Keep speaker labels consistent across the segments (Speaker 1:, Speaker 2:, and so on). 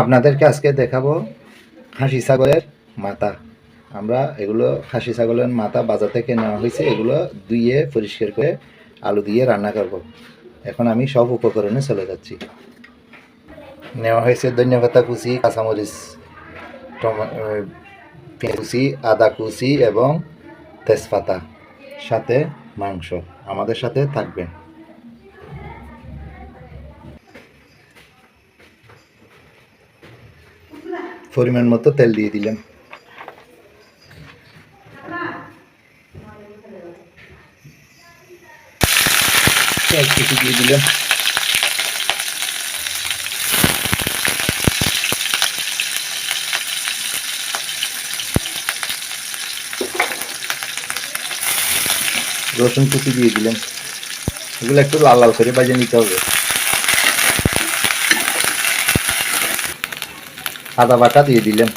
Speaker 1: আপনাদেরকে আজকে দেখাবো খাসি ছাগলের মাথা। আমরা এগুলো খাসি ছাগলের মাথা বাজার থেকে নেওয়া হয়েছে, এগুলো ধুইয়ে পরিষ্কার করে আলু দিয়ে রান্না করব। এখন আমি সব উপকরণে চলে যাচ্ছি। নেওয়া হয়েছে ধন্যপাতা কুচি, কাঁচামরিচ কুচি, আদা কুচি এবং তেজপাতা, সাথে মাংস। আমাদের সাথে থাকবেন। পরিমাণ মতো তেল দিয়ে দিলাম পেঁয়াজ কুচি দিয়ে দিলাম রসুন কুচি দিয়ে দিলাম এগুলো একটু লাল লাল করে বাজে নিতে হবে আদা বাটা দিয়ে দিলাম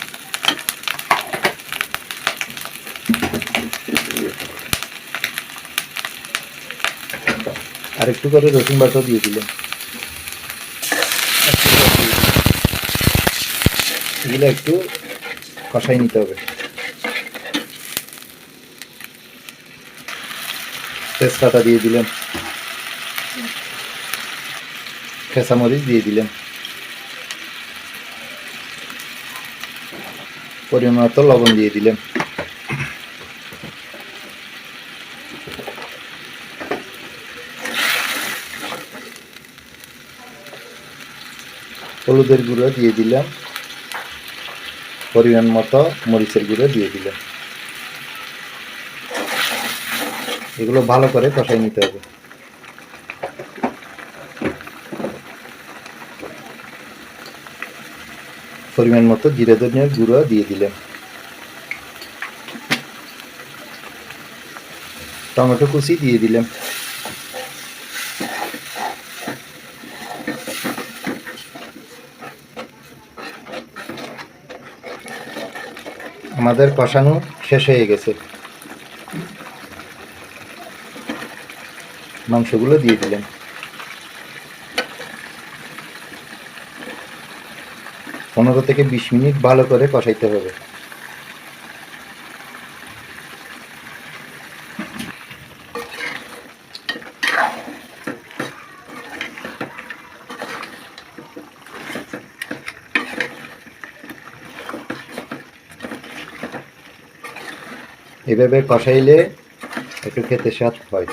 Speaker 1: আর একটু করে রসুন বাটাও দিয়ে দিলাম এগুলো একটু কষাই নিতে হবে। তেজপাতা দিয়ে দিলাম খেসামরিচ দিয়ে দিলাম পরিমাণ লবণ দিয়ে দিলাম। হলুদের গুঁড়ো দিয়ে দিলাম। পরিমাণ মতো মরিচের গুঁড়ো দিয়ে দিলাম। এগুলো ভালো করে কষাই নিতে হবে। পরিমাণ মতো জিরে ধনিয়ার গুঁড়ো দিয়ে দিলেন টমেটো কুচি দিয়ে দিলাম। আমাদের কষানো শেষ হয়ে গেছে। মাংসগুলো দিয়ে দিলাম। পনেরো থেকে বিশ মিনিট ভালো করে কষাইতে হবে। এভাবে কষাইলে একটু খেতে স্বাদ হয়।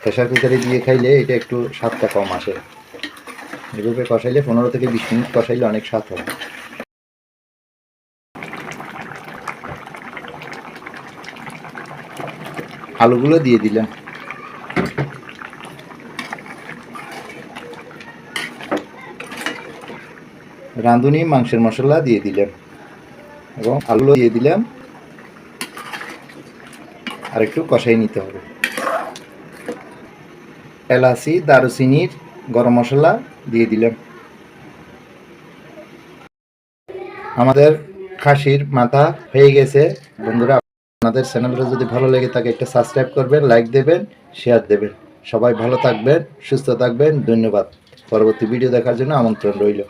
Speaker 1: প্রেশার কুকারে দিয়ে খাইলে এটা একটু স্বাদটা কম আসে। এভাবে কষাইলে পনেরো থেকে বিশ মিনিট কষাইলে অনেক স্বাদ হয়। আলুগুলো দিয়ে দিলাম। রাঁধুনি মাংসের মশলা দিয়ে দিলাম এবং আলুগুলো দিয়ে দিলাম। আর একটু কষাই নিতে হবে। এলাচি, দারুচিনির গরম মশলা দিয়ে দিলাম। আমাদের খাসির মাথা হয়ে গেছে। বন্ধুরা, আপনাদের চ্যানেলটা যদি ভালো লেগে থাকে, একটা সাবস্ক্রাইব করবেন লাইক দেবেন শেয়ার দেবেন। সবাই ভালো থাকবেন, সুস্থ থাকবেন। ধন্যবাদ। পরবর্তী ভিডিও দেখার জন্য আমন্ত্রণ রইল।